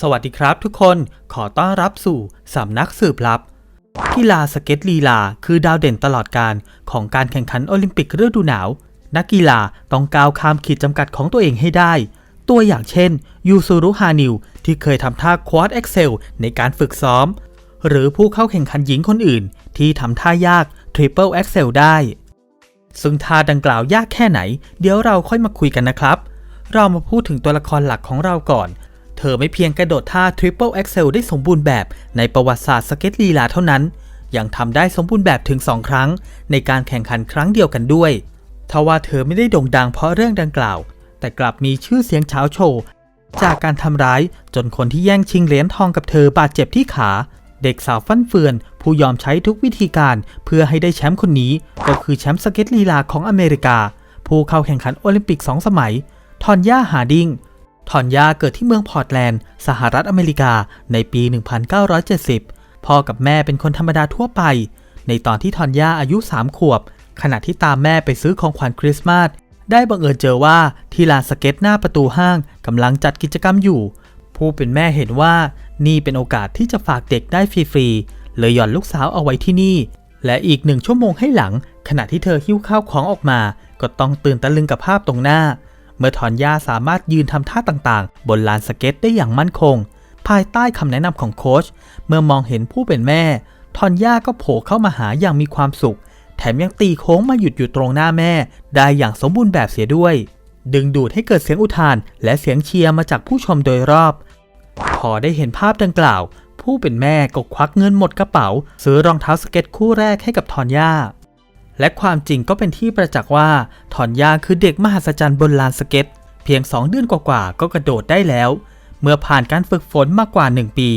สวัสดีครับทุกคนขอต้อนรับสู่สำนักสืบลับ กีฬาสเก็ตลีลา คือดาวเด่นตลอดการของการแข่งขันโอลิมปิกฤดูหนาว นักกีฬาต้องก้าวข้ามขีดจำกัดของตัวเองให้ได้ ตัวอย่างเช่น ยูซูรุฮานิว ที่เคยทำท่าควอดเอ็กเซลในการฝึกซ้อม หรือผู้เข้าแข่งขันหญิงคนอื่น ที่ทำท่ายากทริปเปิลเอ็กเซลได้ ซึ่งท่าดังกล่าวยากแค่ไหน เดี๋ยวเราค่อยมาคุยกันนะครับ เรามาพูดถึงตัวละครหลักของเราก่อน เธอไม่เพียงกระโดดท่า Triple Axel ได้สมบูรณ์แบบในประวัติศาสตร์สเก็ตลีลาเท่านั้น ยังทำได้สมบูรณ์แบบถึง 2 ครั้ง ในการแข่งขันครั้งเดียวกันด้วยทว่าเธอไม่ได้โด่งดังเพราะเรื่องดังกล่าว แต่กลับมีชื่อเสียงเช้าโชว์ จากการทำร้ายจนคนที่แย่งชิงเหรียญทองกับเธอบาดเจ็บที่ขา เด็กสาวฟั่นเฟือน ผู้ยอมใช้ทุกวิธีการเพื่อให้ได้แชมป์คนนี้ ก็คือแชมป์สเก็ตลีลาของอเมริกา ผู้เข้าแข่งขันโอลิมปิก 2 สมัย ทอนย่าฮาดิง ทอนยาเกิดที่เมืองพอร์ตแลนด์ สหรัฐอเมริกาในปี 1970 พ่อกับแม่เป็นคนธรรมดาทั่วไป ในตอนที่ทอนยาอายุ 3 ขวบ ขณะที่ตามแม่ไปซื้อของขวัญคริสต์มาส ได้บังเอิญเจอว่าที่ลานสเก็ตหน้าประตูห้างกำลังจัดกิจกรรมอยู่ ผู้เป็นแม่เห็นว่านี่เป็นโอกาสที่จะฝากเด็กได้ฟรีๆ เลยหย่อนลูกสาวเอาไว้ที่นี่ และอีกหนึ่งชั่วโมงให้หลัง ขณะที่เธอหิ้วข้าวของออกมา ก็ต้องตื่นตะลึงกับภาพตรงหน้า เมื่อถอนย่าสามารถยืนทำท่าต่างๆ บนลานสเก็ตได้อย่างมั่นคง ภายใต้คำแนะนำของโค้ชเมื่อมองเห็นผู้เป็นแม่ทอนย่าก็โผล่เข้ามาหาอย่างมีความสุข แถมยังตีโค้งมาหยุดอยู่ตรงหน้าแม่ ได้อย่างสมบูรณ์แบบเสียด้วย ดึงดูดให้เกิดเสียงอุทาน และเสียงเชียร์มาจากผู้ชมโดยรอบ พอได้เห็นภาพดังกล่าว ผู้เป็นแม่ก็ควักเงินหมดกระเป๋า ซื้อรองเท้าสเก็ตคู่แรกให้กับทอนย่า และความจริงก็เป็นที่ประจักษ์ว่าทอนยาคือเด็กมหัศจรรย์บนลานสเก็ต เพียง 2 เดือนกว่าๆก็กระโดดได้แล้ว เมื่อผ่านการฝึกฝนมากกว่า 1 ปี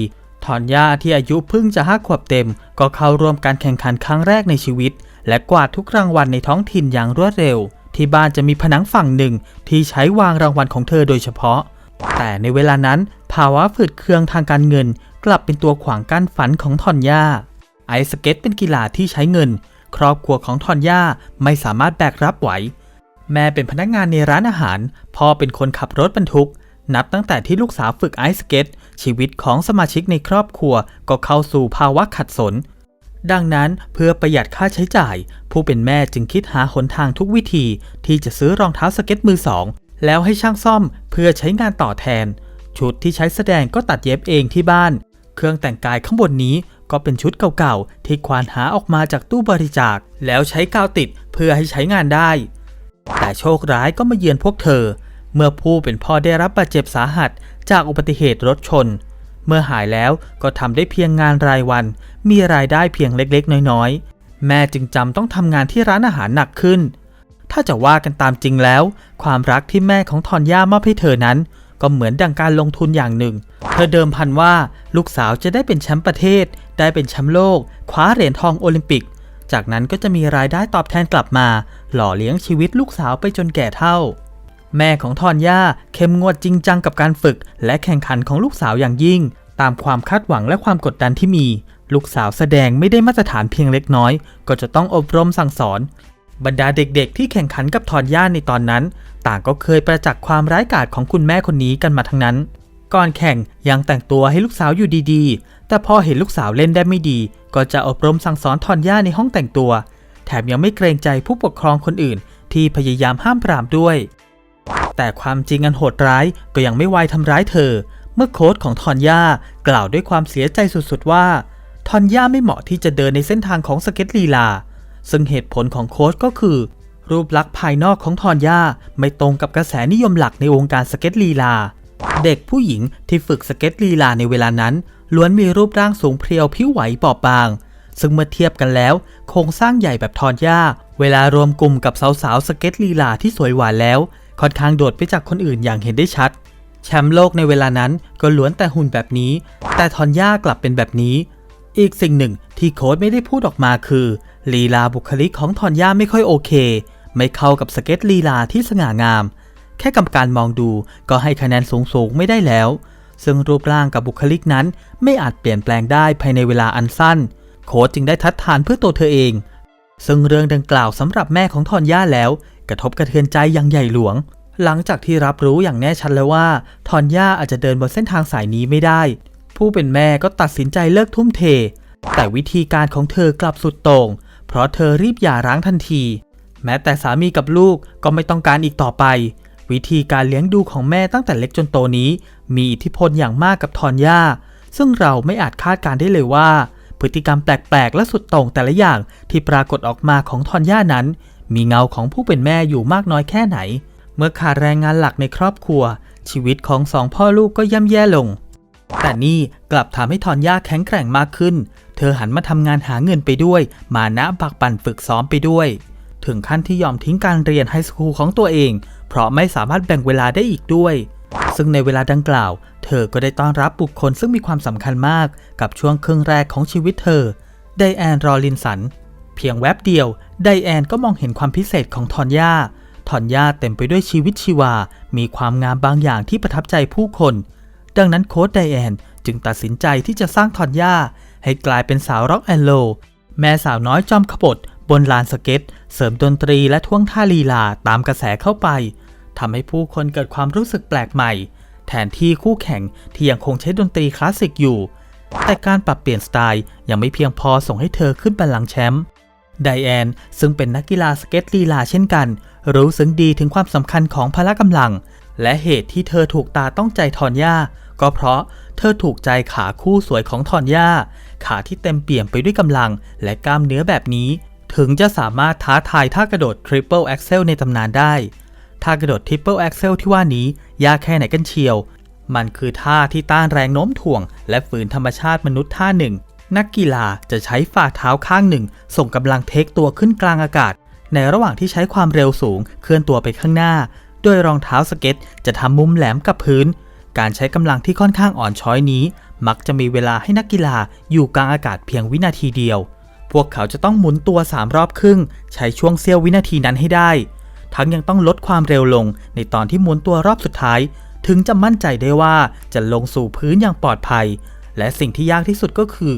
ทอนยาที่อายุเพิ่งจะห้าขวบเต็ม ก็เข้าร่วมการแข่งขันครั้งแรกในชีวิต และกวาดทุกรางวัลในท้องถิ่นอย่างรวดเร็ว ที่บ้านจะมีผนังฝั่งหนึ่งที่ใช้วางรางวัลของเธอโดยเฉพาะ แต่ในเวลานั้นภาวะฝืดเคืองทางการเงิน กลับเป็นตัวขวางกั้นฝันของทอนยาไอสเก็ตเป็นกีฬาที่ใช้เงิน ครอบครัวของทอนย่าไม่สามารถแบกรับไหว แม่เป็นพนักงานในร้านอาหาร พ่อเป็นคนขับรถบรรทุก นับตั้งแต่ที่ลูกสาวฝึกไอสเก็ตชีวิตของสมาชิกในครอบครัวก็เข้าสู่ภาวะขัดสน ดังนั้นเพื่อประหยัดค่าใช้จ่าย ผู้เป็นแม่จึงคิดหาหนทางทุกวิธี ที่จะซื้อรองเท้าสเก็ตมือสองแล้วให้ช่างซ่อมเพื่อใช้งานต่อแทน ชุดที่ใช้แสดงก็ตัดเย็บเองที่บ้าน เครื่องแต่งกายข้างบนนี้ ก็เป็นชุดเก่าๆ ที่ควานหาออกมาจากตู้บริจาค แล้วใช้กาวติดเพื่อให้ใช้งานได้ แต่โชคร้ายก็มาเยือนพวกเธอ เมื่อผู้เป็นพ่อได้รับบาดเจ็บสาหัส จากอุบัติเหตุรถชน เมื่อหายแล้วก็ทำได้เพียงงานรายวัน มีรายได้เพียงเล็กๆ น้อยๆ แม่จึงจำต้องทำงานที่ร้านอาหารหนักขึ้น ถ้าจะว่ากันตามจริงแล้ว ความรักที่แม่ของทอนย่ามอบให้เธอนั้น ก็เหมือนดังการลงทุนอย่างหนึ่ง เธอเดิมพันว่าลูกสาวจะได้เป็นแชมป์ประเทศ ได้เป็นแชมป์โลก คว้าเหรียญทองโอลิมปิก จากนั้นก็จะมีรายได้ตอบแทนกลับมา หล่อเลี้ยงชีวิตลูกสาวไปจนแก่เท่า แม่ของทอนย่าเข้มงวดจริงจังกับการฝึก และแข่งขันของลูกสาวอย่างยิ่ง ตามความคาดหวังและความกดดันที่มี ลูกสาวแสดงไม่ได้มาตรฐานเพียงเล็กน้อย ก็จะต้องอบรมสั่งสอนบรรดาเด็กๆ ที่แข่งขันกับทอนย่าในตอนนั้น ต่างก็เคยประจักษ์ความร้ายกาจของคุณแม่คนนี้กันมาทั้งนั้น ก่อนแข่งยังแต่งตัวให้ลูกสาวอยู่ดีๆ แต่พอเห็นลูกสาวเล่นได้ไม่ดี ก็จะอบรมสั่งสอนทอนย่าในห้องแต่งตัว แถมยังไม่เกรงใจผู้ปกครองคนอื่น ที่พยายามห้ามปรามด้วย แต่ความจริงอันโหดร้ายก็ยังไม่ไวทำร้ายเธอ เมื่อโค้ชของทอนย่ากล่าวด้วยความเสียใจสุดๆว่าทอนย่าไม่เหมาะที่จะเดินในเส้นทางของสเก็ตลีลา ซึ่งเหตุผลของโค้ชก็คือ รูปลักษณ์ภายนอกของทอนย่าไม่ตรงกับกระแสนิยมหลักในวงการสเก็ตลีลา เด็กผู้หญิงที่ฝึกสเก็ตลีลาในเวลานั้น ล้วนมีรูปร่างสูงเพรียวผิวไหวบอบบาง ซึ่งเมื่อเทียบกันแล้ว โครงสร้างใหญ่แบบทอนย่า เวลารวมกลุ่มกับสาวๆสเก็ตลีลาที่สวยหวานแล้ว ค่อนข้างโดดไปจากคนอื่นอย่างเห็นได้ชัด แชมป์โลกในเวลานั้นก็ล้วนแต่หุ่นแบบนี้ แต่ทอนย่ากลับเป็นแบบนี้อีกสิ่งหนึ่งที่โค้ชไม่ได้พูดออกมาคือลีลาบุคลิกของทอนย่าไม่ค่อยโอเค ไม่เข้ากับสเก็ตลีลาที่สง่างาม แค่กรรมการมองดูก็ให้คะแนนสูงๆไม่ได้แล้ว ซึ่งรูปร่างกับบุคลิกนั้นไม่อาจเปลี่ยนแปลงได้ภายในเวลาอันสั้น โค้ชจึงได้ทัดทานเพื่อตัวเธอเอง ซึ่งเรื่องดังกล่าวสำหรับแม่ของทอนย่าแล้ว กระทบกระเทือนใจอย่างใหญ่หลวง หลังจากที่รับรู้อย่างแน่ชัดแล้วว่าทอนย่าอาจจะเดินบนเส้นทางสายนี้ไม่ได้ ผู้เป็นแม่ก็ตัดสินใจเลิกทุ่มเท แต่วิธีการของเธอกลับสุดโต่งเพราะเธอรีบหย่าร้างทันที แม้แต่สามีกับลูกก็ไม่ต้องการอีกต่อไป วิธีการเลี้ยงดูของแม่ตั้งแต่เล็กจนโตนี้ มีอิทธิพลอย่างมากกับทอนย่า ซึ่งเราไม่อาจคาดการได้เลยว่า พฤติกรรมแปลกๆ และสุดโต่งแต่ละอย่างที่ปรากฏออกมาของทอนย่านั้น มีเงาของผู้เป็นแม่อยู่มากน้อยแค่ไหน เมื่อขาดแรงงานหลักในครอบครัว ชีวิตของสองพ่อลูกก็ย่ำแย่ลงแต่นี่กลับทำให้ทอนย่าแข็งแกร่งมากขึ้น เธอหันมาทำงานหาเงินไปด้วย มานะปักปั่นฝึกซ้อมไปด้วย ถึงขั้นที่ยอมทิ้งการเรียนไฮสคูลของตัวเอง เพราะไม่สามารถแบ่งเวลาได้อีกด้วย ซึ่งในเวลาดังกล่าว เธอก็ได้ต้อนรับบุคคลซึ่งมีความสำคัญมากกับช่วงครึ่งแรกของชีวิตเธอ ไดแอน รอลินสัน เพียงแวบเดียว ไดแอนก็มองเห็นความพิเศษของทอนย่าทอนย่าเต็มไปด้วยชีวิตชีวา มีความงามบางอย่างที่ประทับใจผู้คน ดังนั้นโค้ชไดแอนจึงตัดสินใจที่จะสร้างทอนย่าให้กลายเป็นสาวร็อกแอนโลแม่สาวน้อยจอมขบฏ บนลานสเก็ต เสริมดนตรีและท่วงท่าลีลาตามกระแสเข้าไปทำให้ผู้คนเกิดความรู้สึกแปลกใหม่ แทนที่คู่แข่งที่ยังคงใช้ดนตรีคลาสสิกอยู่ แต่การปรับเปลี่ยนสไตล์ยังไม่เพียงพอส่งให้เธอขึ้นบัลลังก์แชมป์ไดแอนซึ่งเป็นนักกีฬาสเก็ตลีลาเช่นกัน รู้ซึ้งดีถึงความสำคัญของพละกำลัง และเหตุที่เธอถูกตาต้องใจทอนย่าก็เพราะเธอถูกใจขาคู่สวยของทอนย่าขาที่เต็มเปี่ยมไปด้วยกำลังและกล้ามเนื้อแบบนี้ ถึงจะสามารถท้าทายท่ากระโดดทริปเปิลแอ็กเซลในตำนานได้ ท่ากระโดดทริปเปิลแอ็กเซลที่ว่านี้ยากแค่ไหนกันเชียว มันคือท่าที่ต้านแรงโน้มถ่วง และฝืนธรรมชาติมนุษย์ท่าหนึ่ง นักกีฬาจะใช้ฝ่าเท้าข้างหนึ่ง ส่งกำลังเทคตัวขึ้นกลางอากาศ ในระหว่างที่ใช้ความเร็วสูงเคลื่อนตัวไปข้างหน้าโดยรองเท้าสเก็ต จะทำมุมแหลมกับพื้น การใช้กำลังที่ค่อนข้างอ่อนช้อยนี้ มักจะมีเวลาให้นักกีฬาอยู่กลางอากาศเพียงวินาทีเดียว พวกเขาจะต้องหมุนตัว 3 รอบครึ่ง ใช้ช่วงเสี้ยววินาทีนั้นให้ได้ ทั้งยังต้องลดความเร็วลงในตอนที่หมุนตัวรอบสุดท้าย ถึงจะมั่นใจได้ว่าจะลงสู่พื้นอย่างปลอดภัย และสิ่งที่ยากที่สุดก็คือ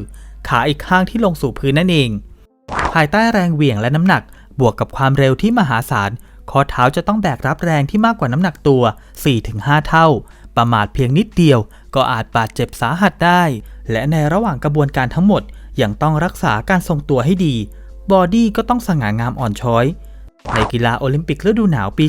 ขาอีกข้างที่ลงสู่พื้นนั่นเอง ภายใต้แรงเหวี่ยงและน้ำหนัก บวกกับความเร็วที่มหาศาลข้อเท้าจะต้องแบกรับแรงที่มากกว่าน้ำหนักตัว 4-5 เท่า ประมาทเพียงนิดเดียว ก็อาจบาดเจ็บสาหัสได้ และในระหว่างกระบวนการทั้งหมดยังต้องรักษาการทรงตัวให้ดี บอดี้ก็ต้องสง่างามอ่อนช้อย ในกีฬาโอลิมปิกฤดูหนาวปี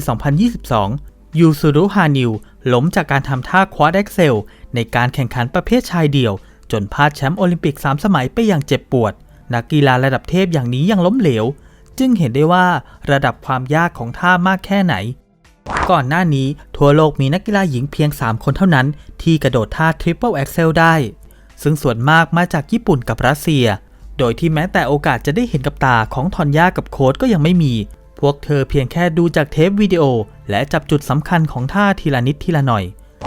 2022 ยูซูรุฮานิวล้มจากการทำท่าควอดเอ็กเซลในการแข่งขันประเภทชายเดี่ยว จนพลาดแชมป์โอลิมปิก 3 สมัยไปอย่างเจ็บปวด นักกีฬาระดับเทพอย่างนี้ยังล้มเหลว จึงเห็นได้ว่าระดับความยากของท่ามากแค่ไหน ก่อนหน้านี้ทั่วโลกมีนักกีฬาหญิงเพียง 3 คนเท่านั้น ที่กระโดดท่าทริปเปิลแอ็กเซลได้ ซึ่งส่วนมากมาจากญี่ปุ่นกับรัสเซีย โดยที่แม้แต่โอกาสจะได้เห็นกับตาของทอนย่ากับโค้ดก็ยังไม่มี พวกเธอเพียงแค่ดูจากเทปวิดีโอ และจับจุดสำคัญของท่าทีละนิดทีละหน่อย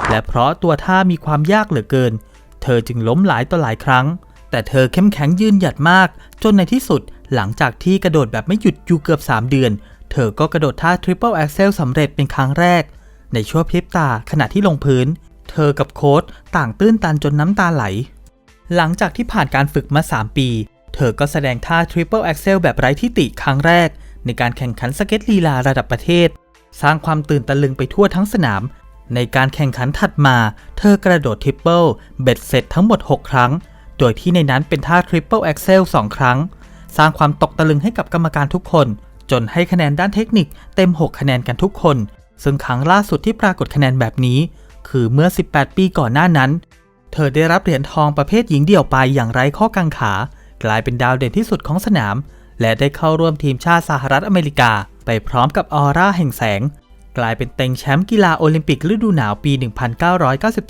และเพราะตัวท่ามีความยากเหลือเกิน เธอจึงล้มหลายต่อหลายครั้ง แต่เธอเข้มแข็งยืนหยัดมาก จนในที่สุดหลังจากที่กระโดดแบบไม่หยุดอยู่เกือบ 3 เดือน เธอก็กระโดดท่า Triple Axel สำเร็จเป็นครั้งแรก ในช่วงพริบตาขณะที่ลงพื้น เธอกับโค้ดต่างตื้นตันจนน้ำตาไหล หลังจากที่ผ่านการฝึกมา 3 ปี เธอก็แสดงท่า Triple Axel แบบไร้ที่ติครั้งแรก ในการแข่งขันสเก็ตลีลาระดับประเทศ สร้างความตื่นตะลึงไปทั่วทั้งสนาม ในการแข่งขันถัดมา เธอกระโดดทริปเปิลเบ็ดเสร็จทั้งหมด 6 ครั้ง โดยที่ในนั้นเป็นท่า Triple Axel 2 ครั้ง สร้างความตกตะลึงให้กับกรรมการทุกคน จนให้คะแนนด้านเทคนิคเต็ม 6 คะแนนกันทุกคน ซึ่งครั้งล่าสุดที่ปรากฏคะแนนแบบนี้ คือเมื่อ 18 ปีก่อนหน้านั้น เธอได้รับเหรียญทองประเภทหญิงเดี่ยวไปอย่างไร้ข้อกังขา กลายเป็นดาวเด่นที่สุดของสนาม และได้เข้าร่วมทีมชาติสหรัฐอเมริกา ไปพร้อมกับออร่าแห่งแสง กลายเป็นเต็งแชมป์กีฬาโอลิมปิกฤดูหนาวปี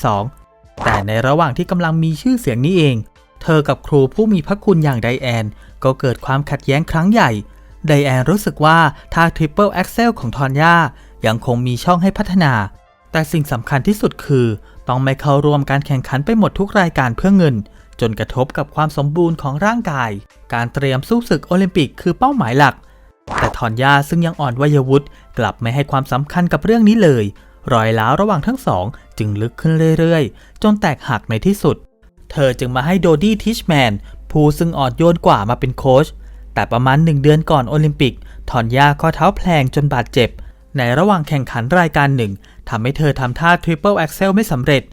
1992 แต่ในระหว่างที่กำลังมีชื่อเสียงนี้เอง เธอกับครูผู้มีพระคุณอย่างไดแอน ก็เกิดความขัดแย้งครั้งใหญ่ ไดแอนรู้สึกว่าท่าทริปเปิลแอ็กเซลของทอนยายังคงมีช่องให้พัฒนา แต่สิ่งสำคัญที่สุดคือ ต้องไม่เข้าร่วมการแข่งขันไปหมดทุกรายการเพื่อเงิน จนกระทบกับความสมบูรณ์ของร่างกาย การเตรียมสู้ศึกโอลิมปิกคือเป้าหมายหลัก แต่ทอนยาซึ่งยังอ่อนวัยวุฒิกลับไม่ให้ความสำคัญกับเรื่องนี้เลย รอยล้าวระหว่างทั้งสอง จึงลึกขึ้นเรื่อยๆ จนแตกหักในที่สุด เธอจึงมาให้โดดี้ทิชแมนผู้ซึ่งอ่อนโยนกว่ามาเป็นโค้ชแต่ประมาณหนึ่งเดือนก่อนโอลิมปิกทอนยาข้อเท้าแพลงจนบาดเจ็บ ในระหว่างแข่งขันรายการหนึ่งทำให้เธอทำท่า Triple Axel ไม่สำเร็จ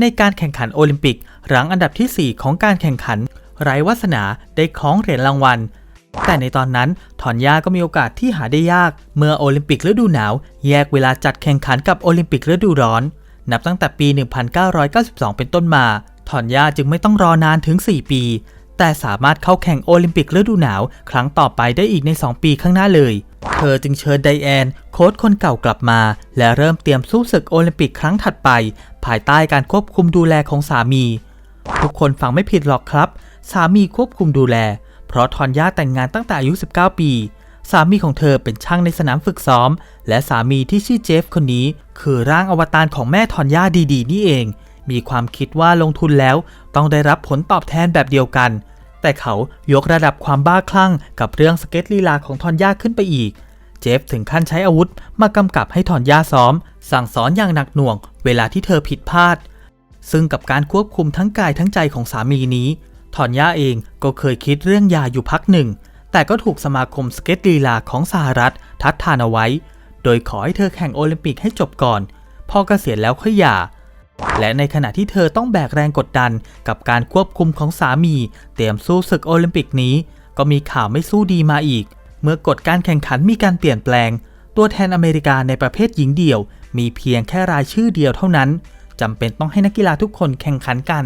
ในการแข่งขันโอลิมปิกรั้งอันดับทีสี่ 4 ของการแข่งขัน ไร้วาสนาได้คล้องเหรียญรางวัล แต่ในตอนนั้นถอนยาก็มีโอกาสที่หาได้ยาก เมื่อโอลิมปิกฤดูหนาว แยกเวลาจัดแข่งขันกับโอลิมปิกฤดูร้อน นับตั้งแต่ปี 1992 เป็นต้นมาถอนยาจึงไม่ต้องรอนานถึง 4 ปี แต่สามารถเข้าแข่งโอลิมปิกฤดูหนาว ครั้งต่อไปได้อีกใน 2 ปีข้างหน้าเลย เธอจึงเชิญไดแอน โค้ชคนเก่ากลับมา และเริ่มเตรียมสู้ศึกโอลิมปิกครั้งถัดไป ภายใต้การควบคุมดูแลของสามี ทุกคนฟังไม่ผิดหรอกครับ สามีควบคุมดูแล เพราะทอนย่าแต่งงานตั้งแต่อายุ 19 ปี สามีของเธอเป็นช่างในสนามฝึกซ้อม และสามีที่ชื่อเจฟคนนี้ คือร่างอวตารของแม่ทอนย่าดีๆ นี่เอง มีความคิดว่าลงทุนแล้วต้องได้รับผลตอบแทนแบบเดียวกัน แต่เขายกระดับความบ้าคลั่งกับเรื่องสเก็ตลีลาของทอนย่าขึ้นไปอีก เจฟถึงขั้นใช้อาวุธมากำกับให้ทอนย่าซ้อม สั่งสอนอย่างหนักหน่วง เวลาที่เธอผิดพลาด ซึ่งกับการควบคุมทั้งกายทั้งใจของสามีนี้ถอนย่าเองก็เคยคิดเรื่องยาอยู่พักหนึ่ง แต่ก็ถูกสมาคมสเก็ตลีลาของสหรัฐทัดทานเอาไว้ โดยขอให้เธอแข่งโอลิมปิกให้จบก่อน พอเกษียณแล้วค่อยหย่า และในขณะที่เธอต้องแบกแรงกดดันกับการควบคุมของสามี เตรียมสู้ศึกโอลิมปิกนี้ ก็มีข่าวไม่สู้ดีมาอีก เมื่อกฎการแข่งขันมีการเปลี่ยนแปลง ตัวแทนอเมริกาในประเภทหญิงเดี่ยว มีเพียงแค่รายชื่อเดียวเท่านั้นจำเป็นต้องให้นักกีฬาทุกคนแข่งขันกัน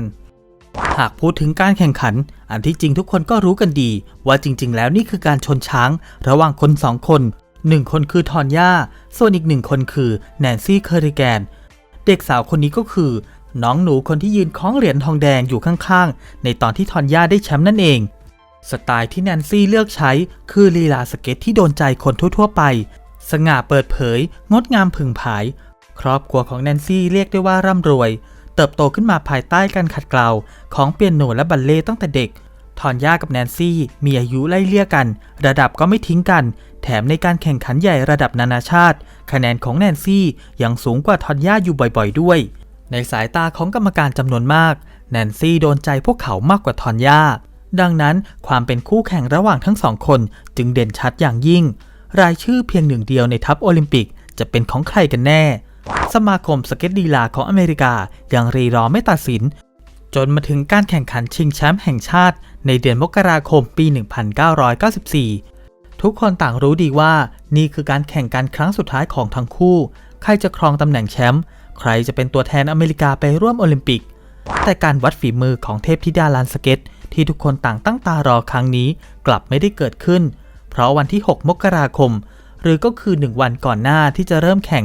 หากพูดถึงการแข่งขัน อันที่จริงทุกคนก็รู้กันดี ว่าจริง ๆ แล้วนี่คือการชนช้าง ระหว่างคนสองคนหนึ่งคนคือทอนย่า ส่วนอีกหนึ่งคนคือแนนซี่เคอริแกน เด็กสาวคนนี้ก็คือ น้องหนูคนที่ยืนคล้องเหรียญทองแดงอยู่ข้างๆ ในตอนที่ทอนย่าได้แชมป์นั่นเอง สไตล์ที่แนนซี่เลือกใช้คือลีลาสเก็ตที่โดนใจคนทั่วๆไป สง่าเปิดเผย งดงามผึ่งผาย ครอบครัวของแนนซี่เรียกได้ว่าร่ำรวย เติบโตขึ้นมาภายใต้การขัดเกลาของเปียโนและบัลเล่ต์ตั้งแต่เด็กทอนย่ากับแนนซี่มีอายุไล่เลี่ยกัน ระดับก็ไม่ทิ้งกัน แถมในการแข่งขันใหญ่ระดับนานาชาติ คะแนนของแนนซี่ยังสูงกว่าทอนย่าอยู่บ่อยๆด้วย ในสายตาของกรรมการจำนวนมาก แนนซี่โดนใจพวกเขามากกว่าทอนย่า ดังนั้นความเป็นคู่แข่งระหว่างทั้งสองคนจึงเด่นชัดอย่างยิ่ง รายชื่อเพียงหนึ่งเดียวในทัพโอลิมปิกจะเป็นของใครกันแน่ สมาคมสเก็ตลีลาของอเมริกายังรีรอไม่ตัดสิน จนมาถึงการแข่งขันชิงแชมป์แห่งชาติ ในเดือนมกราคมปี 1994 ทุกคนต่างรู้ดีว่านี่คือการแข่งกันครั้งสุดท้ายของทั้งคู่ ใครจะครองตำแหน่งแชมป์ใครจะเป็นตัวแทนอเมริกาไปร่วมโอลิมปิก แต่การวัดฝีมือของเทพธิดาลานสเก็ต ที่ทุกคนต่างตั้งตารอครั้งนี้กลับไม่ได้เกิดขึ้น เพราะวันที่ 6 มกราคม หรือก็คือ 1 วันก่อนหน้าที่จะเริ่มแข่ง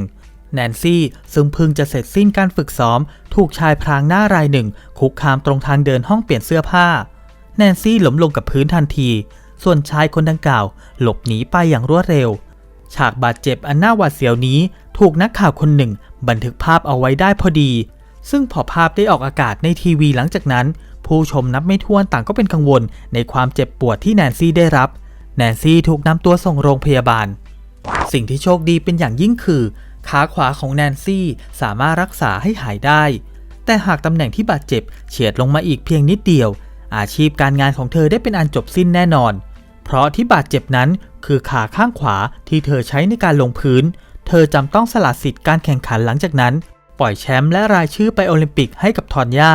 แนนซี่ซึ่งเพิ่งจะเสร็จสิ้นการฝึกซ้อม ถูกชายพรางหน้ารายหนึ่ง คุกคามตรงทางเดินห้องเปลี่ยนเสื้อผ้า แนนซี่ล้มลงกับพื้นทันที ส่วนชายคนดังกล่าว หลบหนีไปอย่างรวดเร็ว ฉากบาดเจ็บอันน่าหวาดเสียวนี้ ถูกนักข่าวคนหนึ่ง บันทึกภาพเอาไว้ได้พอดี ซึ่งพอภาพได้ออกอากาศในทีวีหลังจากนั้น ผู้ชมนับไม่ถ้วนต่างก็เป็นกังวลในความเจ็บปวดที่แนนซี่ได้รับ แนนซี่ถูกนำตัวส่งโรงพยาบาล สิ่งที่โชคดีเป็นอย่างยิ่งคือ ขาขวาของแนนซี่สามารถรักษาให้หายได้ แต่หากตำแหน่งที่บาดเจ็บเฉียดลงมาอีกเพียงนิดเดียว อาชีพการงานของเธอได้เป็นอันจบสิ้นแน่นอน เพราะที่บาดเจ็บนั้นคือขาข้างขวาที่เธอใช้ในการลงพื้น เธอจำต้องสละสิทธิ์การแข่งขันหลังจากนั้น ปล่อยแชมป์และรายชื่อไปโอลิมปิกให้กับทอนย่า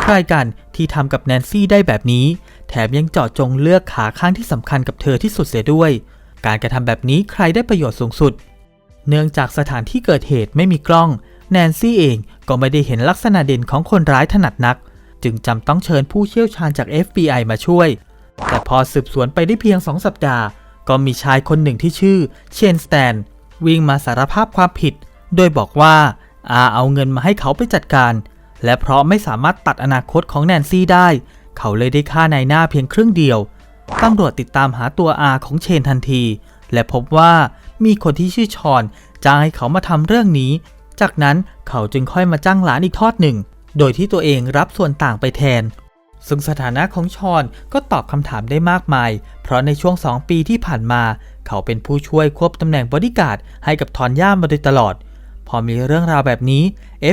ใครกันที่ทำกับแนนซี่ได้แบบนี้ แถมยังเจาะจงเลือกขาข้างที่สำคัญกับเธอที่สุดเสียด้วย การกระทำแบบนี้ใครได้ประโยชน์สูงสุด เนื่องจากสถานที่เกิดเหตุไม่มีกล้อง แนนซี่เองก็ไม่ได้เห็นลักษณะเด่นของคนร้ายถนัดนัก จึงจำต้องเชิญผู้เชี่ยวชาญจาก FBI มาช่วย แต่พอสืบสวนไปได้เพียงสองสัปดาห์ ก็มีชายคนหนึ่งที่ชื่อเชนสแตนวิ่งมาสารภาพความผิด โดยบอกว่าอาเอาเงินมาให้เขาไปจัดการ และเพราะไม่สามารถตัดอนาคตของแนนซี่ได้ เขาเลยได้ฆ่านายหน้าเพียงครึ่งเดียวตำรวจติดตามหาตัวอาของเชนทันที และพบว่ามีคนที่ชื่อชอนจ้างให้เขามาทำเรื่องนี้ จากนั้นเขาจึงค่อยมาจ้างหลานอีกทอดหนึ่ง โดยที่ตัวเองรับส่วนต่างไปแทน ซึ่งสถานะของชอนก็ตอบคำถามได้มากมาย เพราะในช่วง 2 ปีที่ผ่านมา เขาเป็นผู้ช่วยควบตำแหน่งบอดี้การ์ดให้กับทอนย่ามาโดยตลอด พอมีเรื่องราวแบบนี้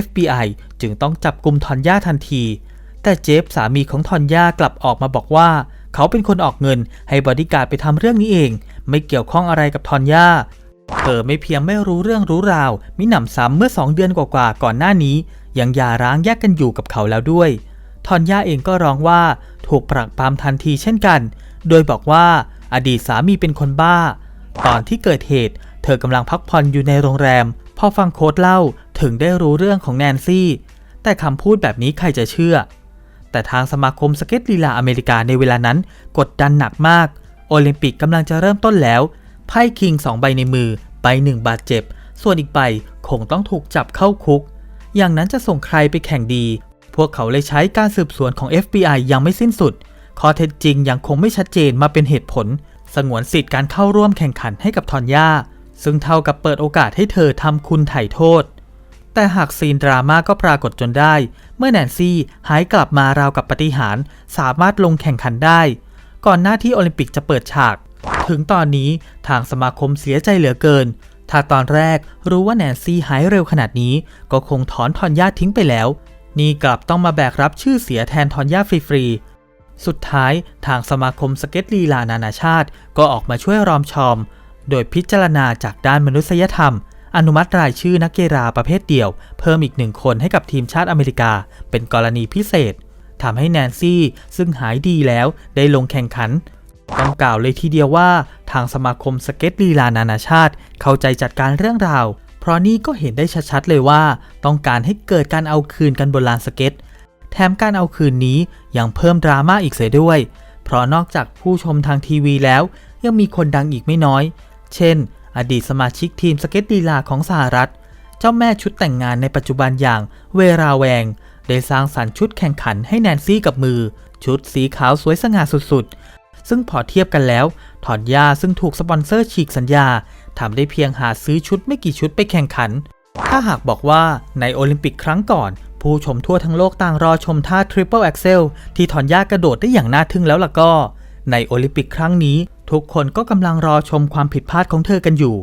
FBI จึงต้องจับกลุ่มทอนย่าทันที แต่เจฟสามีของทอนย่ากลับออกมาบอกว่า เขาเป็นคนออกเงินให้บอดี้การ์ดไปทำเรื่องนี้เอง ไม่เกี่ยวข้องอะไรกับทอนย่าเธอไม่เพียงไม่รู้เรื่องรู้ราวมิหนำซ้ำเมื่อสองเดือนกว่าๆก่อนหน้านี้ ยังหย่าร้างแยกกันอยู่กับเขาแล้วด้วย ทอนย่าเองก็ร้องว่าถูกปรักปรามทันทีเช่นกัน โดยบอกว่าอดีตสามีเป็นคนบ้า ตอนที่เกิดเหตุ เธอกำลังพักผ่อนอยู่ในโรงแรม พอฟังโค้ดเล่าถึงได้รู้เรื่องของแนนซี่ แต่คำพูดแบบนี้ใครจะเชื่อ แต่ทางสมาคมสเก็ตลีลาอเมริกาในเวลานั้นกดดันหนักมาก โอลิมปิกกำลังจะเริ่มต้นแล้ว ไพ่คิงสองใบในมือ ใบหนึ่งบาดเจ็บ ส่วนอีกใบคงต้องถูกจับเข้าคุก อย่างนั้นจะส่งใครไปแข่งดี พวกเขาเลยใช้การสืบสวนของ FBI ยังไม่สิ้นสุด ข้อเท็จจริงยังคงไม่ชัดเจนมาเป็นเหตุผล สงวนสิทธิ์การเข้าร่วมแข่งขันให้กับทอนยาซึ่งเท่ากับเปิดโอกาสให้เธอทำคุณไถ่โทษ แต่หากซีนดราม่าก็ปรากฏจนได้ เมื่อแนนซี่หายกลับมาราวกับปฏิหาร สามารถลงแข่งขันได้ ก่อนหน้าที่โอลิมปิกจะเปิดฉาก ถึงตอนนี้ทางสมาคมเสียใจเหลือเกิน ถ้าตอนแรกรู้ว่าแนนซี่หายเร็วขนาดนี้ ก็คงถอนทอนยาทิ้งไปแล้ว นี่กลับต้องมาแบกรับชื่อเสียแทนทอนยาฟรีๆ สุดท้ายทางสมาคมสเก็ตลีลานานาชาติ ก็ออกมาช่วยรอมชอม โดยพิจารณาจากด้านมนุษยธรรม อนุมัติรายชื่อนักกีฬาประเภทเดี่ยว เพิ่มอีกหนึ่งคนให้กับทีมชาติอเมริกา เป็นกรณีพิเศษทำให้แนนซี่ซึ่งหายดีแล้วได้ลงแข่งขัน ต้องกล่าวเลยทีเดียวว่า ทางสมาคมสเก็ตลีลานานาชาติ เข้าใจจัดการเรื่องราว เพราะนี่ก็เห็นได้ชัดๆเลยว่า ต้องการให้เกิดการเอาคืนกันบนลานสเก็ต แถมการเอาคืนนี้ยังเพิ่มดราม่าอีกเสียด้วย เพราะนอกจากผู้ชมทางทีวีแล้ว ยังมีคนดังอีกไม่น้อย เช่น อดีตสมาชิกทีมสเก็ตลีลาของสหรัฐ เจ้าแม่ชุดแต่งงานในปัจจุบันอย่างเวราแวงได้สร้างสรรค์ชุดแข่งขันให้แนนซี่กับมือ ชุดสีขาวสวยสง่าสุดๆ ซึ่งพอเทียบกันแล้ว ถอนยาซึ่งถูกสปอนเซอร์ฉีกสัญญาทำได้เพียงหาซื้อชุดไม่กี่ชุดไปแข่งขัน ถ้าหากบอกว่าในโอลิมปิกครั้งก่อน ผู้ชมทั่วทั้งโลกต่างรอชมท่า Triple Axel ที่ถอนยากระโดดได้อย่างน่าทึ่งแล้วล่ะก็ ในโอลิมปิกครั้งนี้ ทุกคนก็กำลังรอชมความผิดพลาดของเธอกันอยู่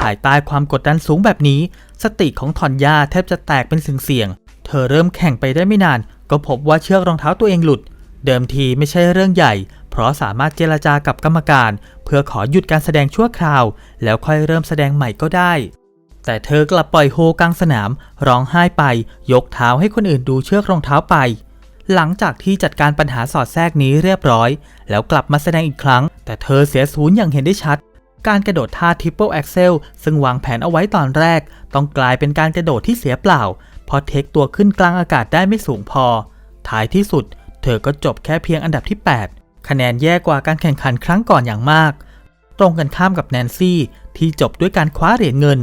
ภายใต้ความกดดันสูงแบบนี้ สติของถอนยาแทบจะแตกเป็นเสียงๆเธอเริ่มแข่งไปได้ไม่นาน ก็พบว่าเชือกรองเท้าตัวเองหลุด เดิมทีไม่ใช่เรื่องใหญ่ เพราะสามารถเจรจากับกรรมการ เพื่อขอหยุดการแสดงชั่วคราว แล้วค่อยเริ่มแสดงใหม่ก็ได้ แต่เธอกลับปล่อยโฮกลางสนาม ร้องไห้ไป ยกเท้าให้คนอื่นดูเชือกรองเท้าไป หลังจากที่จัดการปัญหาสอดแทรกนี้เรียบร้อย แล้วกลับมาแสดงอีกครั้ง แต่เธอเสียศูนย์อย่างเห็นได้ชัดการกระโดดท่า Triple Axel ซึ่งวางแผนเอาไว้ตอนแรก ต้องกลายเป็นการกระโดดที่เสียเปล่า เพราะเทคตัวขึ้นกลางอากาศได้ไม่สูงพอ ท้ายที่สุด เธอก็จบแค่เพียงอันดับที่ 8 คะแนนแย่กว่าการแข่งขันครั้งก่อนอย่างมาก ตรงกันข้ามกับแนนซี่ที่จบด้วยการคว้าเหรียญเงิน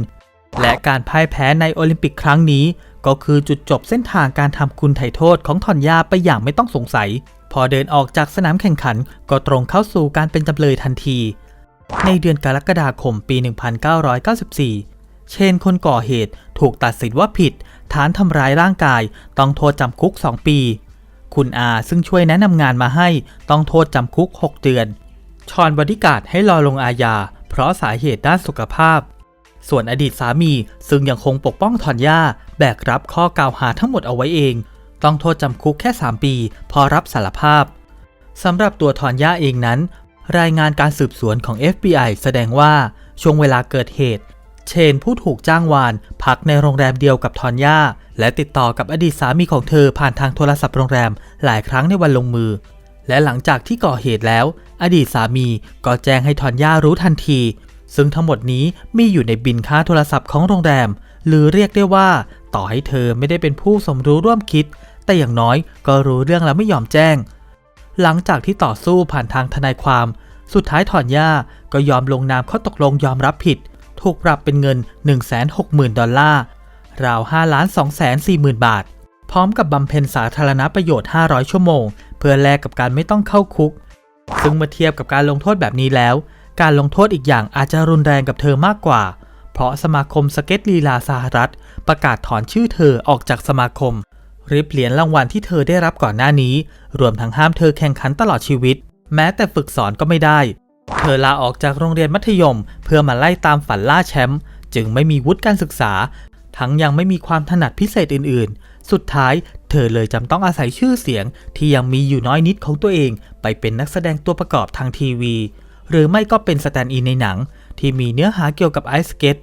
และการพ่ายแพ้ในโอลิมปิกครั้งนี้ ก็คือจุดจบเส้นทางการทำคุณไถ่โทษของทอนยาไปอย่างไม่ต้องสงสัย พอเดินออกจากสนามแข่งขันก็ตรงเข้าสู่การเป็นจำเลยทันที ในเดือนกรกฎาคมปี 1994เชนคนก่อเหตุถูกตัดสินว่าผิด ฐานทำร้ายร่างกาย ต้องโทษจำคุก 2 ปี คุณอาซึ่งช่วยแนะนำงานมาให้ต้องโทษจำคุก 6 เดือน ชอนบอดี้การ์ดให้รอลงอาญา เพราะสาเหตุด้านสุขภาพ ส่วนอดีตสามีซึ่งยังคงปกป้องทอนย่า แบกรับข้อกล่าวหาทั้งหมดเอาไว้เอง ต้องโทษจำคุกแค่ 3 ปี พอรับสารภาพสำหรับตัวทอนย่าเองนั้น รายงานการสืบสวนของ FBI แสดงว่าช่วงเวลาเกิดเหตุ เชนผู้ถูกจ้างวาน พักในโรงแรมเดียวกับทอนย่า และติดต่อกับอดีตสามีของเธอผ่านทางโทรศัพท์โรงแรมหลายครั้งในวันลงมือ และหลังจากที่ก่อเหตุแล้ว อดีตสามีก็แจ้งให้ทอนย่ารู้ทันที ซึ่งทั้งหมดนี้มีอยู่ในบินค่าโทรศัพท์ของโรงแรม หรือเรียกได้ว่า ต่อให้เธอไม่ได้เป็นผู้สมรู้ร่วมคิด แต่อย่างน้อยก็รู้เรื่องแล้วไม่ยอมแจ้ง หลังจากที่ต่อสู้ผ่านทางทนายความ สุดท้ายถอนย่าก็ยอมลงนามข้อตกลงยอมรับผิด ถูกปรับเป็นเงิน 160,000 ดอลลาร์ ราว5ล้าน2แสน4หมื่นบาท พร้อมกับบำเพ็ญสาธารณประโยชน์ 500 ชั่วโมง เพื่อแลกกับการไม่ต้องเข้าคุก ซึ่งเมื่อเทียบกับการลงโทษแบบนี้แล้ว การลงโทษอีกอย่างอาจจะรุนแรงกับเธอมากกว่า เพราะสมาคมสเก็ตลีลาสหรัฐ ประกาศถอนชื่อเธอออกจากสมาคมริบเหรียญรางวัลที่เธอได้รับก่อนหน้านี้ รวมทั้งห้ามเธอแข่งขันตลอดชีวิต แม้แต่ฝึกสอนก็ไม่ได้ เธอลาออกจากโรงเรียนมัธยม เพื่อมาไล่ตามฝันล่าแชมป์ จึงไม่มีวุฒิการศึกษา ทั้งยังไม่มีความถนัดพิเศษอื่นๆ สุดท้ายเธอเลยจำต้องอาศัยชื่อเสียงที่ยังมีอยู่น้อยนิดของตัวเอง ไปเป็นนักแสดงตัวประกอบทางทีวี หรือไม่ก็เป็นสแตนด์อินในหนัง ที่มีเนื้อหาเกี่ยวกับไอซ์สเกต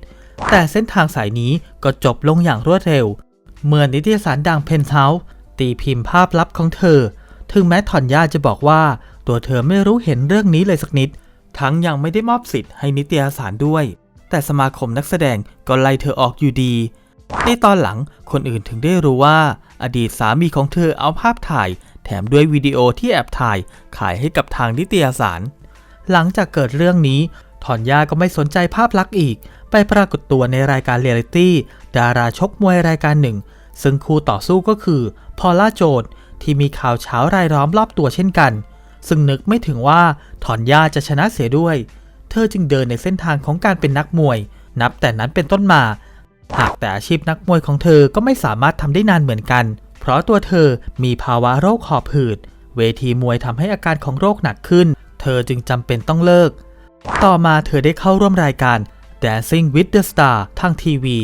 แต่เส้นทางสายนี้ก็จบลงอย่างรวดเร็ว เมื่อนิตยสารดังเพนเฮาส์ตีพิมพ์ภาพลับของเธอ ถึงแม้ถอนย่าจะบอกว่า ตัวเธอไม่รู้เห็นเรื่องนี้เลยสักนิด ทั้งยังไม่ได้มอบสิทธิ์ให้นิตยสารด้วย แต่สมาคมนักแสดงก็ไล่เธอออกอยู่ดี ในตอนหลังคนอื่นถึงได้รู้ว่า อดีตสามีของเธอเอาภาพถ่าย แถมด้วยวิดีโอที่แอบถ่าย ขายให้กับทางนิตยสาร หลังจากเกิดเรื่องนี้ถอนยาก็ไม่สนใจภาพลักษณ์อีก ไปปรากฏตัวในรายการเรียลิตี้ดาราชกมวยรายการหนึ่ง ซึ่งคู่ต่อสู้ก็คือพอล่าโจนที่มีข่าวเช้ารายล้อมรอบตัวเช่นกัน ซึ่งนึกไม่ถึงว่าถอนยาจะชนะเสียด้วย เธอจึงเดินในเส้นทางของการเป็นนักมวย นับแต่นั้นเป็นต้นมา หากแต่อาชีพนักมวยของเธอก็ไม่สามารถทำได้นานเหมือนกัน เพราะตัวเธอมีภาวะโรคหอบหืด เวทีมวยทำให้อาการของโรคหนักขึ้น เธอจึงจำเป็นต้องเลิก ต่อมาเธอได้เข้าร่วมรายการ Dancing with the Star ทางทีวี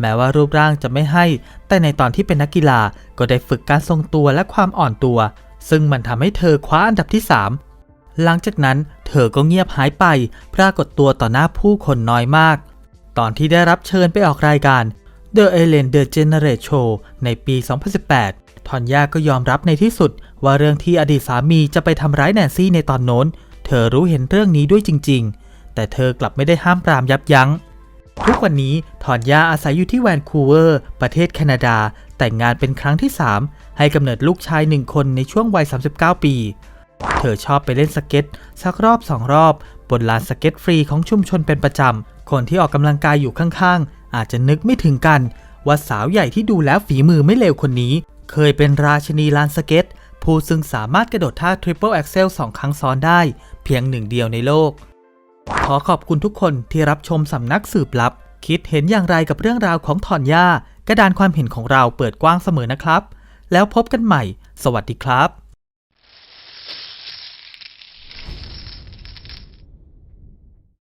แม้ว่ารูปร่างจะไม่ให้ แต่ในตอนที่เป็นนักกีฬาก็ได้ฝึกการทรงตัวและความอ่อนตัว ซึ่งมันทำให้เธอคว้าอันดับที่ 3 หลังจากนั้นเธอก็เงียบหายไป ปรากฏตัวต่อหน้าผู้คนน้อยมาก ตอนที่ได้รับเชิญไปออกรายการ The Ellen DeGeneres Show ในปี 2018 ทอนยาก็ยอมรับในที่สุด ว่าเรื่องที่อดีตสามีจะไปทำร้ายแนนซี่ในตอนโน้น เธอรู้เห็นเรื่องนี้ด้วยจริง ๆ แต่เธอกลับไม่ได้ห้ามปรามยับยัง้ง ทุกวันนี้ถอนยาอาศัยอยู่ที่แวนคูเวอร์ ประเทศแคนาดา แต่งงานเป็นครั้งที่ 3 ให้กำเนิดลูกชายหนึ่งคนในช่วงวัย 39 ปี เธอชอบไปเล่นสเก็ตสักรอบสองรอบบนลานสเก็ตฟรีของชุมชนเป็นประจำ คนที่ออกกำลังกายอยู่ข้างๆ อาจจะนึกไม่ถึงกัน ว่าสาวใหญ่ที่ดูแล้วฝีมือไม่เลวคนนี้ เคยเป็นราชินีลานสเก็ต ผู้ซึ่งสามารถกระโดดท่าทริปเปิลแอ็กเซลสองครั้งซ้อนได้ เพียงหนึ่งเดียวในโลก ขอขอบคุณทุกคนที่รับชมสำนักสืบลับ คิดเห็นอย่างไรกับเรื่องราวของถอนย่ากระดานความเห็นของเราเปิดกว้างเสมอนะครับ แล้วพบกันใหม่ สวัสดีครับ